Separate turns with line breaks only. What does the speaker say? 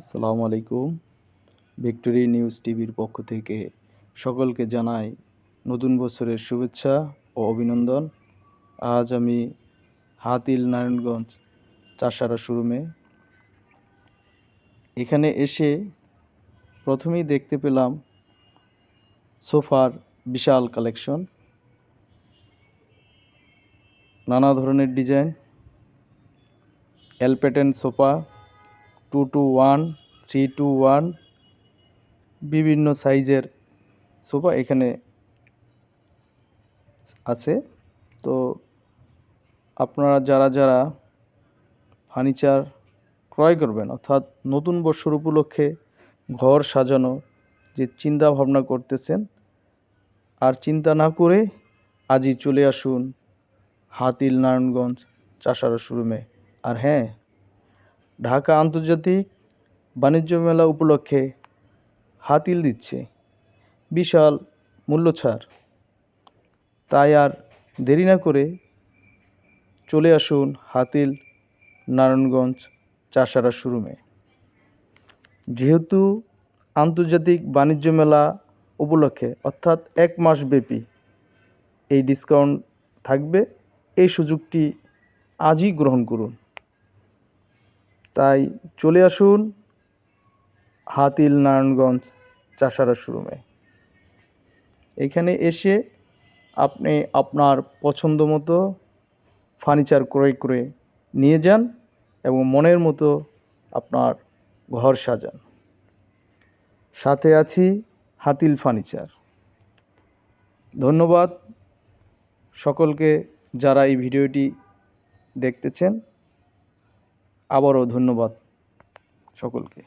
আসসালামু আলাইকুম। Victory news টিভির পক্ষ থেকে সকলকে জানাই নতুন বছরের শুভেচ্ছা ও অভিনন্দন। আজ আমি হাতিল নারায়ণগঞ্জ চাষারা শোরুমে এখানে এসে প্রথমেই দেখতে পেলাম সোফার বিশাল কালেকশন। নানা ধরনের design, এলপেটেন sofa two two one three two one বিভিন্ন সাইজের সোফা এখানে আছে। তো আপনারা যারা যারা ফার্নিচার ক্রয় করবেন, অর্থাৎ নতুন বছর উপলক্ষে ঘর সাজানো যে চিন্তা ভাবনা করতেছেন, আর চিন্তা না করে আজই চলে আসুন হাতিল নারায়ণগঞ্জ চাষারা শোরুমে। আর হ্যাঁ ঢাকা আন্তর্জাতিক বাণিজ্য মেলা উপলক্ষে হাতিল দিচ্ছে বিশাল মূল্য ছাড় তাই আর দেরি না করে চলে আসুন হাতিল নারায়ণগঞ্জ চাষারা শোরুমে। যেহেতু আন্তর্জাতিক বাণিজ্য মেলা উপলক্ষে, অর্থাৎ এক মাস ব্যাপী এই ডিসকাউন্ট থাকবে, এই সুযোগটি আজই গ্রহণ করুন। তাই চলে আসুন হাতিল নারায়ণগঞ্জ চাষারা শোরুমে। এখানে এসে আপনি আপনার পছন্দ মতো ফার্নিচার ক্রয় করে নিয়ে যান এবং মনের মতো আপনার ঘর সাজান। সাথে আছি হাতিল ফার্নিচার। ধন্যবাদ সকলকে যারা এই ভিডিওটি দেখতেছেন। আবারও ধন্যবাদ সকলকে।